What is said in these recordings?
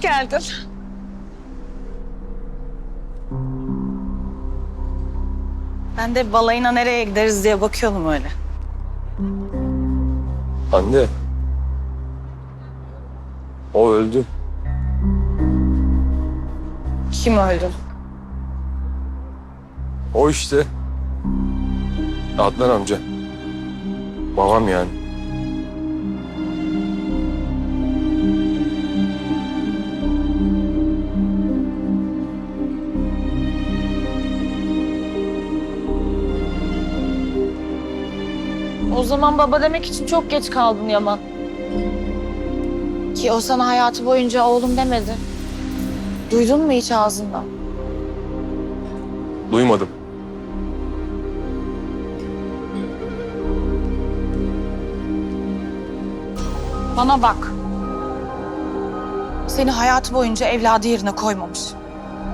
geldin. Ben de balayına nereye gideriz diye bakıyordum öyle. Anne. O öldü. Kim öldü? O işte. Adnan amca. Babam yani. O zaman baba demek için çok geç kaldın Yaman. Ki o sana hayatı boyunca oğlum demedi. Duydun mu hiç ağzından? Duymadım. Bana bak. Seni hayatı boyunca evladı yerine koymamış.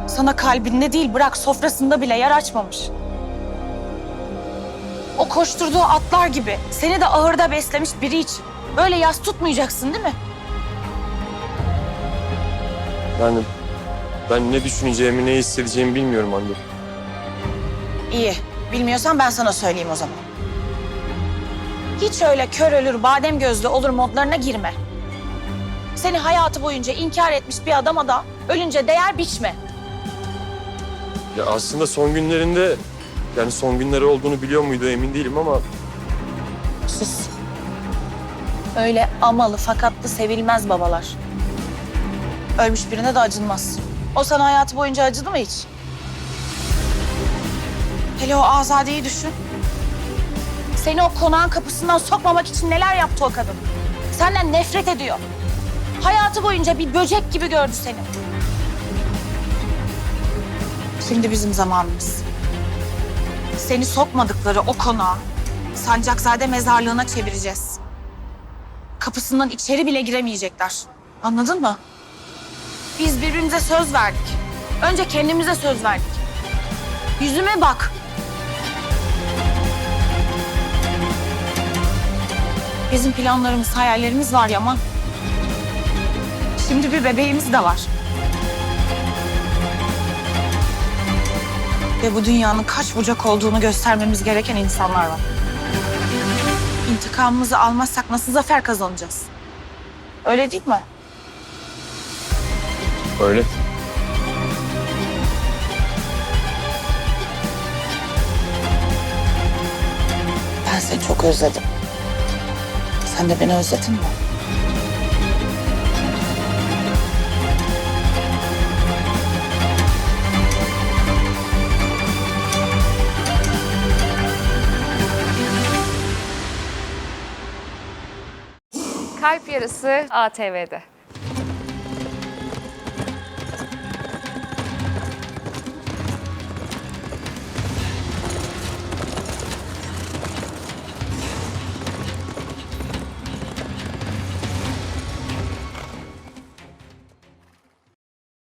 Sana kalbinde değil bırak sofrasında bile yer açmamış. O koşturduğu atlar gibi seni de ahırda beslemiş biri için. Böyle yas tutmayacaksın değil mi? Yani ben ne düşüneceğimi, ne hissedeceğimi bilmiyorum anne. İyi. Bilmiyorsan ben sana söyleyeyim o zaman. Hiç öyle kör ölür, badem gözlü olur modlarına girme. Seni hayatı boyunca inkar etmiş bir adama da ölünce değer biçme. Ya aslında son günlerinde yani son günleri olduğunu biliyor muydu emin değilim ama Sus. Öyle amalı fakatlı sevilmez babalar. Ölmüş birine de acınmaz. O sana hayatı boyunca acıdı mı hiç? Hele o Azade'yi düşün. Seni o konağın kapısından sokmamak için neler yaptı o kadın. Senden nefret ediyor. Hayatı boyunca bir böcek gibi gördü seni. Şimdi bizim zamanımız. Seni sokmadıkları o konağa Sancakzade mezarlığına çevireceğiz. Kapısından içeri bile giremeyecekler. Anladın mı? Biz birbirimize söz verdik. Önce kendimize söz verdik. Yüzüme bak. Bizim planlarımız, hayallerimiz var Yaman. Şimdi bir bebeğimiz de var. Ve bu dünyanın kaç bucak olduğunu göstermemiz gereken insanlar var. İntikamımızı almazsak nasıl zafer kazanacağız? Öyle değil mi? öyle. Ben seni çok özledim. Sen de beni özledin mi? Kalp Yarısı ATV'de.